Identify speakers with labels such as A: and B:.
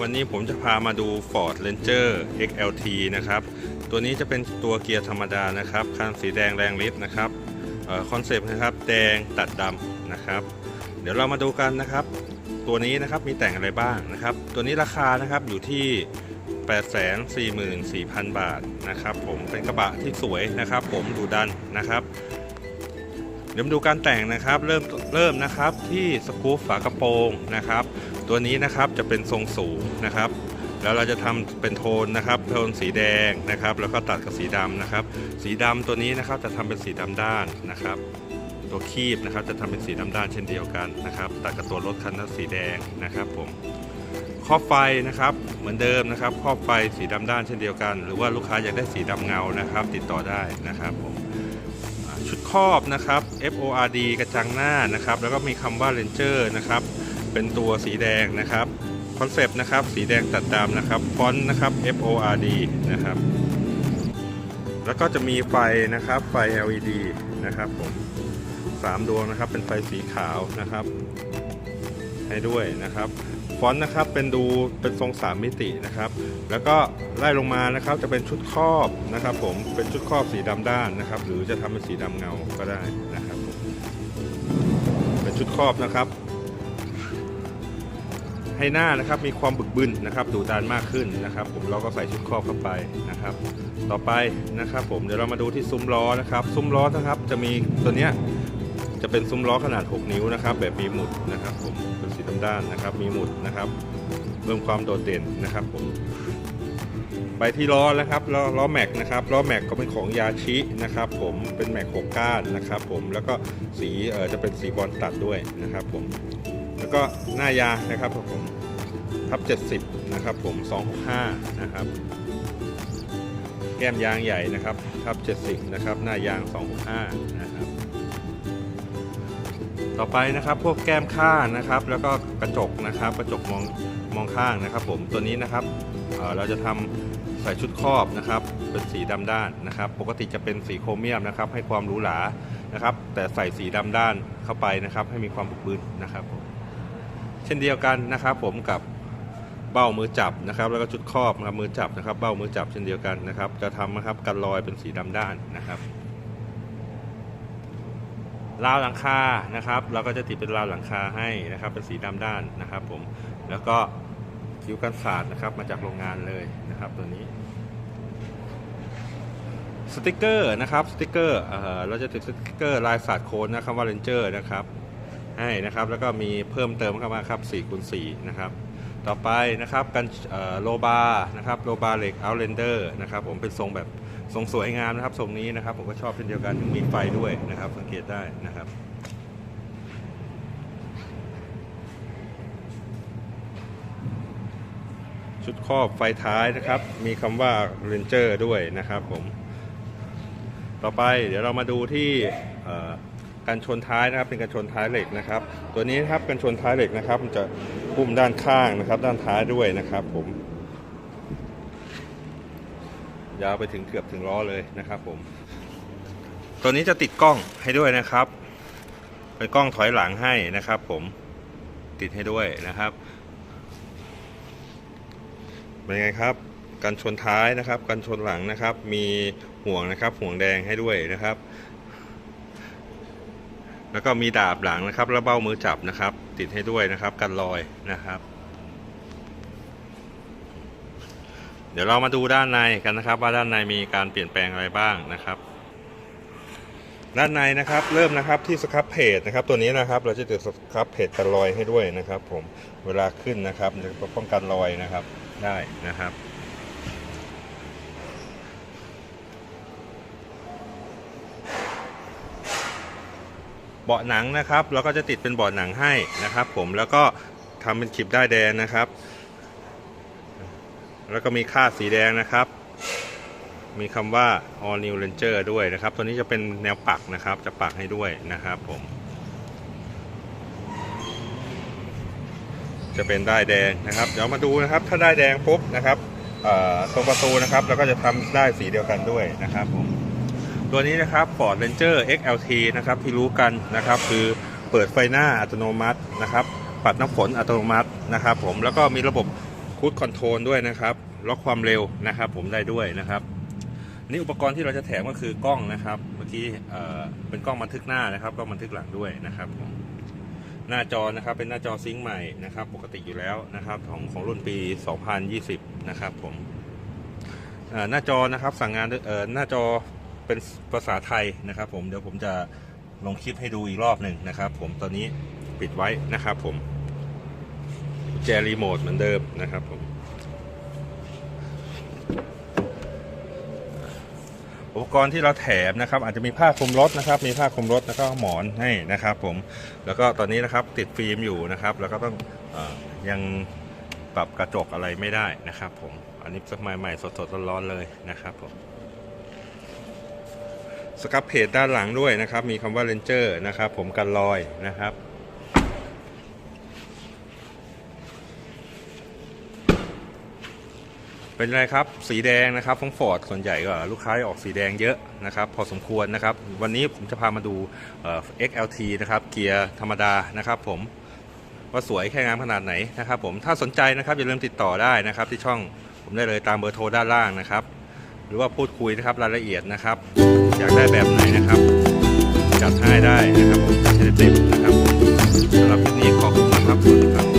A: วันนี้ผมจะพามาดู Ford Ranger XLT นะครับ ตัวนี้จะเป็นตัวเกียร์ธรรมดานะครับคันสีแดงแรงฤทธิ์นะครับคอนเซปต์นะครับแดงตัดดำนะครับ เดี๋ยวเรามาดูกันนะครับ ตัวนี้นะครับมีแต่งอะไรบ้างนะครับ ตัวนี้ราคานะครับอยู่ที่ 844,000 บาทนะครับ ผมเป็นกระบะที่สวยนะครับ ผมดูดันนะครับ เดี๋ยวมาดูการแต่งนะครับ เริ่มเริ่มนะครับที่สกู๊ปฝากระโปรงนะครับ ตัวนี้นะครับจะเป็นทรงสูงนะครับ แล้วเราจะทำเป็นโทนนะครับ โทนสีแดงนะครับ แล้วก็ตัดกับสีดำนะครับ สีดำตัวนี้นะครับจะทำเป็นสีดำด้านนะครับ ตัวคีบนะครับจะทำเป็นสีดำด้านเช่นเดียวกันนะครับ ตัดกับตัวรถคันนั้นสีแดงนะครับผมครอบไฟนะครับเหมือนเดิมนะครับครอบไฟสีดำด้านเช่นเดียวกัน หรือว่าลูกค้าอยากได้สีดำเงานะครับ ติดต่อได้นะครับผม ครอบนะครับ FORD กระจังหน้านะครับ แล้วก็มีคำว่า Ranger นะครับ เป็นตัวสีแดงนะครับคอนเซปต์นะครับ สีแดงตัดดำนะครับ ฟอนต์นะครับ FORD นะครับ แล้วก็จะมีไฟนะครับ ไฟ LED นะครับผมสามดวงนะครับ เป็นไฟสีขาวนะครับ ให้ด้วยนะครับ ฟอนต์นะครับเป็นดูเป็นทรงสามมิตินะครับ แล้วก็ไล่ลงมานะครับจะเป็นชุดครอบนะครับ ผมเป็นชุดครอบสีดำด้านนะครับ หรือจะทำเป็นสีดำเงาก็ได้นะครับ เป็นชุดครอบนะครับ ให้หน้านะครับมีความบึกบึนนะครับดูดานมากขึ้นนะครับ ผมเราก็ใส่ชุดครอบเข้าไปนะครับ ต่อไปนะครับผมเดี๋ยวเรามาดูที่ซุ้มล้อนะครับซุ้มล้อนะครับจะมีตัวเนี้ยจะเป็นซุ้มล้อขนาด 6 นิ้วนะครับ แบบมีหมุดนะครับผมเป็น สีดำด้านนะครับ มีหมุดนะครับเพิ่มความโดดเด่นนะครับผมไปที่ล้อนะครับล้อล้อแม็กนะครับล้อแม็กก็เป็นของยาชินะครับ ผมเป็นแม็กหกก้านนะครับ ผมแล้วก็สีเออจะเป็นสีบอลตัดด้วยนะครับ ผมแล้วก็หน้ายานะครับผมทับ70นะครับผม265นะครับแก้มยางใหญ่นะครับทับ70นะครับหน้ายาง265นะครับ ต่อไปนะครับพวกแก้มข้างนะครับ แล้วก็กระจกนะครับ กระจกมองมองข้างนะครับ ผมตัวนี้นะครับเเราจะทำใส่ชุดครอบนะครับ เป็นสีดำด้านนะครับ ปกติจะเป็นสีโครเมียมนะครับ ให้ความหรูหรานะครับ แต่ใส่สีดำด้านเข้าไปนะครับ ให้มีความบุกบึนนะครับผมเช่นเดียวกันนะครับ ผมกับเบ้ามือจับนะครับ แล้วก็ชุดครอบนะครับมือจับนะครับ เบ้ามือจับเช่นเดียวกันนะครับ จะทำนะครับกันรอยเป็นสีดำด้านนะครับ ราวหลังคานะครับ เราก็จะติดเป็นราวหลังคาให้นะครับ เป็นสีดำด้านนะครับผมแล้วก็คิ้วกันศาสตร์นะครับ มาจากโรงงานเลยนะครับ ตัวนี้สติกเกอร์นะครับสติกเกอร์เออเราจะติดสติกเกอร์ลายศาสตร์โค้ดนะคำว่า Ranger นะครับให้นะครับแล้วก็มีเพิ่มเติมเข้ามาครับ4คูณ4นะครับต่อไปนะครับกันโลบานะครับโลบาเหล็กเอาเลนเดอร์นะครับผมเป็นทรงแบบ ทรงสวยงามนะครับทรงนี้นะครับ ผมก็ชอบเช่นเดียวกันมีไฟด้วยนะครับ สังเกตได้นะครับชุดครอบไฟท้ายนะครับ มีคำว่า Ranger ด้วยนะครับผม ต่อไปเดี๋ยวเรามาดูที่การชนท้ายนะครับ เป็นการชนท้ายเหล็กนะครับ ตัวนี้นะครับการชนท้ายเหล็กนะครับ มันจะปุ่มด้านข้างนะครับ ด้านท้ายด้วยนะครับผม ยาวไปถึงเกือบถึงล้อเลยนะครับผม ตัวนี้จะติดกล้องให้ด้วยนะครับเป็นกล้องถอยหลังให้นะครับ ผมติดให้ด้วยนะครับ เป็นไงครับกันชนท้ายนะครับกันชนหลังนะครับ มีห่วงนะครับ ห่วงแดงให้ด้วยนะครับ แล้วก็มีดาบหลังนะครับ แล้วเบ้ามือจับนะครับ ติดให้ด้วยนะครับ กันรอยนะครับ เดี๋ยวเรามาดูด้านในกันนะครับ ว่าด้านในมีการเปลี่ยนแปลงอะไรบ้างนะครับ ด้านในนะครับเริ่มนะครับที่สครับเพจนะครับตัวนี้นะครับเราจะติดสครับเพจกันรอยให้ด้วยนะครับ ผมเวลาขึ้นนะครับจะป้องกันรอยนะครับได้นะครับเบาะหนังนะครับเราก็จะติดเป็นเบาะหนังให้นะครับ ผมแล้วก็ทำเป็นขีบได้แดงนะครับ แล้วก็มีค่าสีแดงนะครับ มีคำว่า all new ranger ด้วยนะครับ ตัวนี้จะเป็นแนวปักนะครับ จะปักให้ด้วยนะครับผม จะเป็นได้ายแดงนะครับ เดี๋ยวมาดูนะครับ ถ้าได้ายแดงปุ๊บนะครับตรงประตูนะครับเราก็จะทำได้สีเดียวกันด้วยนะครับผม ตัวนี้นะครับ Ford Ranger XLT นะครับที่รู้กันนะครับ คือเปิดไฟหน้าอัตโนมัตินะครับ ปัดน้ำฝนอัตโนมัตินะครับ ผมแล้วก็มีระบบ คูดคอนโทรลด้วยนะครับล็อกความเร็วนะครับ ผมได้ด้วยนะครับนี่อุปกรณ์ที่เราจะแถมก็คือกล้องนะครับ เมื่อกี้เป็นกล้องบันทึกหน้านะครับกล้องบันทึกหลังด้วยนะครับหน้าจอนะครับเป็นหน้าจอซิงค์ใหม่นะครับ ปกติอยู่แล้วนะครับ ของของรุ่นปี 2020 นะครับผมหน้าจอนะครับสั่งงานหน้าจอเป็นภาษาไทยนะครับ ผมเดี๋ยวผมจะลงคลิปให้ดูอีกรอบหนึ่งนะครับ ผมตอนนี้ปิดไว้นะครับผม แจรีโมทเหมือนเดิมนะครับผมอุปกรณ์ที่เราแถมนะครับ อาจจะมีผ้าคลุมรถนะครับ มีผ้าคลุมรถแล้วก็หมอนให้นะครับ ผมแล้วก็ตอนนี้นะครับติดฟิล์มอยู่นะครับ แล้วก็ต้องอยังปรับกระจกอะไรไม่ได้นะครับ ผมอันนี้สักใหม่ๆสดๆร้อนๆเลยนะครับผมสครับเพจด้านหลังด้วยนะครับ มีคำว่าเลนเจอร์นะครับ ผมกันรอยนะครับ เป็นไรครับสีแดงนะครับของฟอร์ดส่วนใหญ่ก็ลูกค้าออกสีแดงเยอะนะครับพอสมควรนะครับ วันนี้ผมจะพามาดูเอ่อ XLT นะครับเกียร์ธรรมดานะครับ ผมว่าสวยแค่งามขนาดไหนนะครับ ผมถ้าสนใจนะครับอย่าลืมติดต่อได้นะครับ ที่ช่องผมได้เลยตามเบอร์โทรด้านล่างนะครับ หรือว่าพูดคุยนะครับรายละเอียดนะครับ อยากได้แบบไหนนะครับ จัดให้ได้นะครับผมเต็มนะครับสำหรับคลิปนี้ขอบคุณนะครับสวัสดีครับ